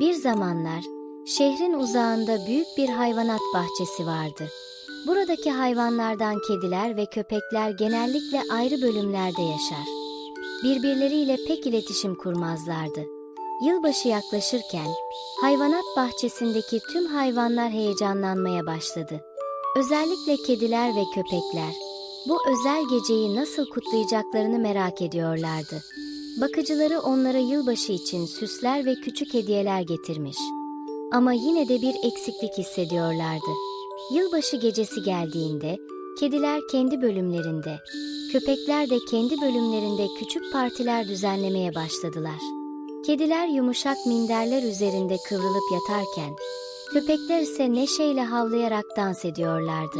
Bir zamanlar şehrin uzağında büyük bir hayvanat bahçesi vardı. Buradaki hayvanlardan kediler ve köpekler genellikle ayrı bölümlerde yaşar. Birbirleriyle pek iletişim kurmazlardı. Yılbaşı yaklaşırken hayvanat bahçesindeki tüm hayvanlar heyecanlanmaya başladı. Özellikle kediler ve köpekler bu özel geceyi nasıl kutlayacaklarını merak ediyorlardı. Bakıcıları onlara yılbaşı için süsler ve küçük hediyeler getirmiş. Ama yine de bir eksiklik hissediyorlardı. Yılbaşı gecesi geldiğinde kediler kendi bölümlerinde, köpekler de kendi bölümlerinde küçük partiler düzenlemeye başladılar. Kediler yumuşak minderler üzerinde kıvrılıp yatarken, köpekler ise neşeyle havlayarak dans ediyorlardı.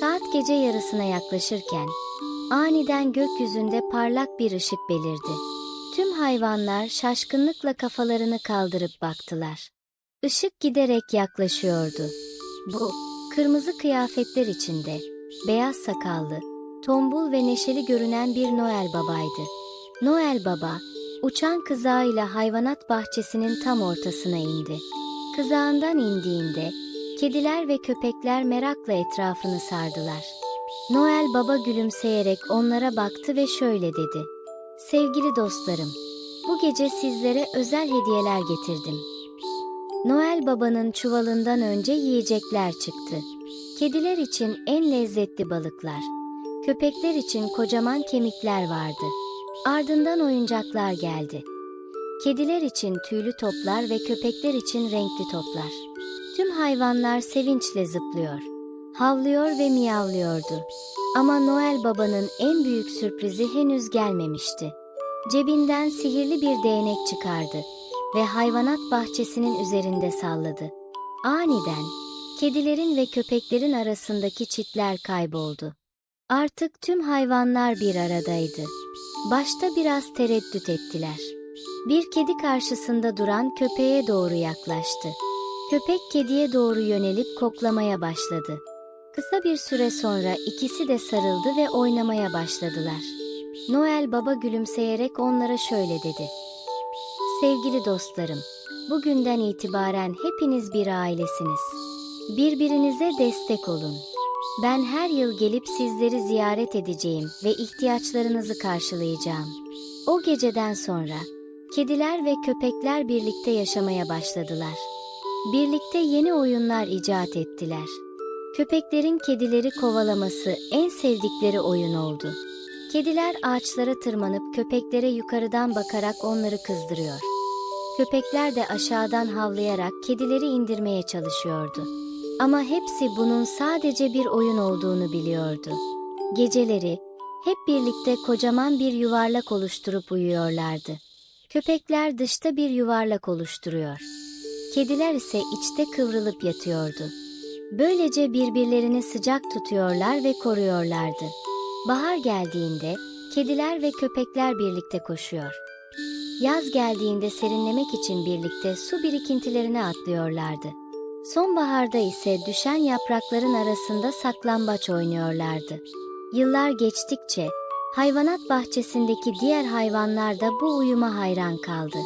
Saat gece yarısına yaklaşırken aniden gökyüzünde parlak bir ışık belirdi. Tüm hayvanlar şaşkınlıkla kafalarını kaldırıp baktılar. Işık giderek yaklaşıyordu. Bu, kırmızı kıyafetler içinde, beyaz sakallı, tombul ve neşeli görünen bir Noel babaydı. Noel baba, uçan kızağıyla hayvanat bahçesinin tam ortasına indi. Kızağından indiğinde, kediler ve köpekler merakla etrafını sardılar. Noel baba gülümseyerek onlara baktı ve şöyle dedi. Sevgili dostlarım, bu gece sizlere özel hediyeler getirdim. Noel babanın çuvalından önce yiyecekler çıktı. Kediler için en lezzetli balıklar, köpekler için kocaman kemikler vardı. Ardından oyuncaklar geldi. Kediler için tüylü toplar ve köpekler için renkli toplar. Tüm hayvanlar sevinçle zıplıyor, havlıyor ve miyavlıyordu. Ama Noel Baba'nın en büyük sürprizi henüz gelmemişti. Cebinden sihirli bir değnek çıkardı ve hayvanat bahçesinin üzerinde salladı. Aniden kedilerin ve köpeklerin arasındaki çitler kayboldu. Artık tüm hayvanlar bir aradaydı. Başta biraz tereddüt ettiler. Bir kedi karşısında duran köpeğe doğru yaklaştı. Köpek kediye doğru yönelip koklamaya başladı. Kısa bir süre sonra ikisi de sarıldı ve oynamaya başladılar. Noel Baba gülümseyerek onlara şöyle dedi. Sevgili dostlarım, bugünden itibaren hepiniz bir ailesiniz. Birbirinize destek olun. Ben her yıl gelip sizleri ziyaret edeceğim ve ihtiyaçlarınızı karşılayacağım. O geceden sonra kediler ve köpekler birlikte yaşamaya başladılar. Birlikte yeni oyunlar icat ettiler. Köpeklerin kedileri kovalaması en sevdikleri oyun oldu. Kediler ağaçlara tırmanıp köpeklere yukarıdan bakarak onları kızdırıyor. Köpekler de aşağıdan havlayarak kedileri indirmeye çalışıyordu. Ama hepsi bunun sadece bir oyun olduğunu biliyordu. Geceleri hep birlikte kocaman bir yuvarlak oluşturup uyuyorlardı. Köpekler dışta bir yuvarlak oluşturuyor. Kediler ise içte kıvrılıp yatıyordu. Böylece birbirlerini sıcak tutuyorlar ve koruyorlardı. Bahar geldiğinde kediler ve köpekler birlikte koşuyor. Yaz geldiğinde serinlemek için birlikte su birikintilerine atlıyorlardı. Sonbaharda ise düşen yaprakların arasında saklambaç oynuyorlardı. Yıllar geçtikçe hayvanat bahçesindeki diğer hayvanlar da bu uyuma hayran kaldı.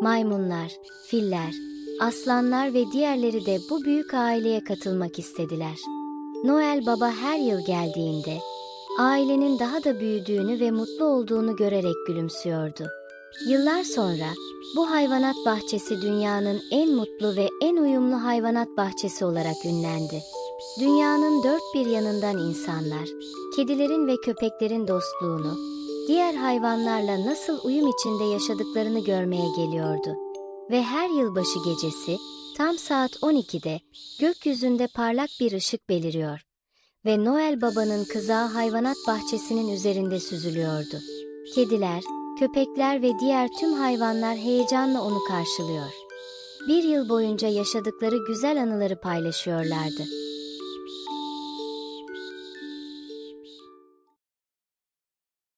Maymunlar, filler, aslanlar ve diğerleri de bu büyük aileye katılmak istediler. Noel Baba her yıl geldiğinde ailenin daha da büyüdüğünü ve mutlu olduğunu görerek gülümsüyordu. Yıllar sonra bu hayvanat bahçesi dünyanın en mutlu ve en uyumlu hayvanat bahçesi olarak ünlendi. Dünyanın dört bir yanından insanlar, kedilerin ve köpeklerin dostluğunu, diğer hayvanlarla nasıl uyum içinde yaşadıklarını görmeye geliyordu. Ve her yılbaşı gecesi tam saat 12'de gökyüzünde parlak bir ışık beliriyor ve Noel Baba'nın kızağı hayvanat bahçesinin üzerinde süzülüyordu. Kediler, köpekler ve diğer tüm hayvanlar heyecanla onu karşılıyor. Bir yıl boyunca yaşadıkları güzel anıları paylaşıyorlardı.